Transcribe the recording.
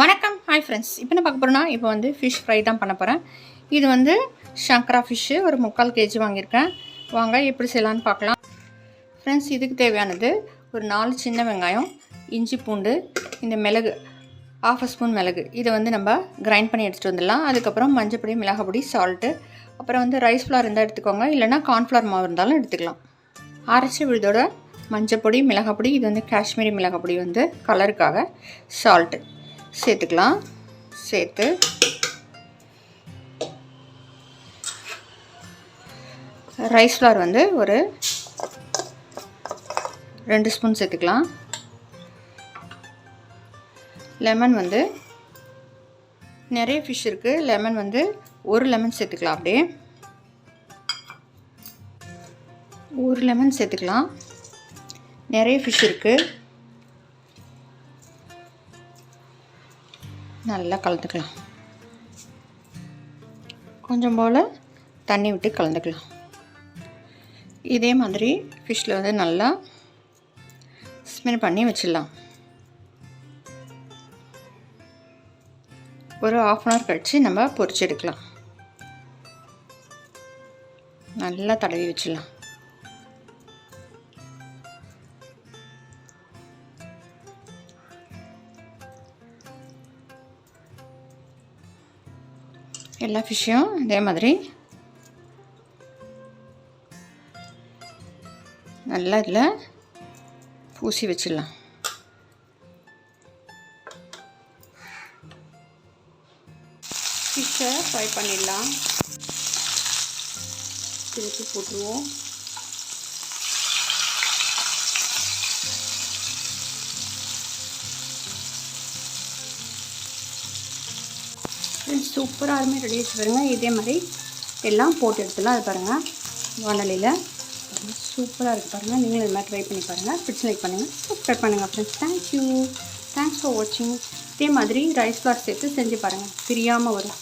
வணக்கம். Hi friends இப்போ என்ன பார்க்க போகிறோன்னா இப்போ வந்து ஃபிஷ் ஃப்ரை தான் பண்ண போகிறேன் இது வந்து சங்கரா ஃபிஷ்ஷு ஒரு முக்கால் கேஜி வாங்கியிருக்கேன். வாங்க எப்படி செய்யலான்னு பார்க்கலாம். ஃப்ரெண்ட்ஸ் இதுக்கு தேவையானது ஒரு நாலு சின்ன வெங்காயம் இஞ்சி பூண்டு இந்த மிளகு ஆஃப் ஸ்பூன் மிளகு. இதை வந்து நம்ம கிரைண்ட் பண்ணி எடுத்துகிட்டு வந்துடலாம். அதுக்கப்புறம் மஞ்சப்பொடி மிளகாப்பொடி சால்ட்டு அப்புறம் வந்து ரைஸ் ஃப்ளார் இருந்தால் எடுத்துக்கோங்க. இல்லைனா கார்ன்ஃப்ளவர் மாவு இருந்தாலும் எடுத்துக்கலாம். அரைச்சி விழுதோட மஞ்சப்பொடி மிளகாப்பொடி இது வந்து காஷ்மீரி மிளகாப்பொடி வந்து கலருக்காக சால்ட்டு சேர்த்துக்கலாம். சேர்த்து. ரைஸ் ஃப்ளார் வந்து ஒரு ரெண்டு ஸ்பூன் சேர்த்துக்கலாம். லெமன் வந்து நிறைய ஃபிஷ் இருக்குது லெமன் வந்து ஒரு லெமன் சேர்த்துக்கலாம் அப்படியே. ஒரு லெமன் சேர்த்துக்கலாம். நிறைய ஃபிஷ் இருக்குது நல்லா கலந்துக்கலாம். கொஞ்சம் போல் தண்ணி விட்டு கலந்துக்கலாம். இதே மாதிரி ஃபிஷ்ஷில் வந்து நல்லா ஸ்மெல் பண்ணி வச்சிடலாம். ஒரு ஆஃப் அன் ஹவர் கழித்து நம்ம பொறிச்சு எடுக்கலாம். நல்லா தடவி வச்சிடலாம். எல்லா ஃபிஷ்ஷையும் இதே மாதிரி. நல்லா இதில் பூசி வச்சிடலாம். ஃபிஷ்ஷை ஃப்ரை பண்ணிடலாம். திருப்பி போட்டுருவோம். சூப்பராக அருமையாக ரெடி ஆச்சு பாருங்கள் இதே மாதிரி எல்லாம் போட்டு எடுத்துலாம் அது பாருங்கள் வானலியில் சூப்பராக இருக்குது பாருங்கள் நீங்களும் இது மாதிரி ட்ரை பண்ணி பாருங்கள் பிடிச்சி லைக் பண்ணுங்கள் சப்ஸ்கிரைப் பண்ணுங்கள் ஃப்ரெண்ட்ஸ் தேங்க்யூ தேங்க்ஸ் ஃபார் வாட்சிங் இதே மாதிரி ரைஸ் பார் சேர்த்து செஞ்சு பாருங்கள் பிரியாமல் வரும்.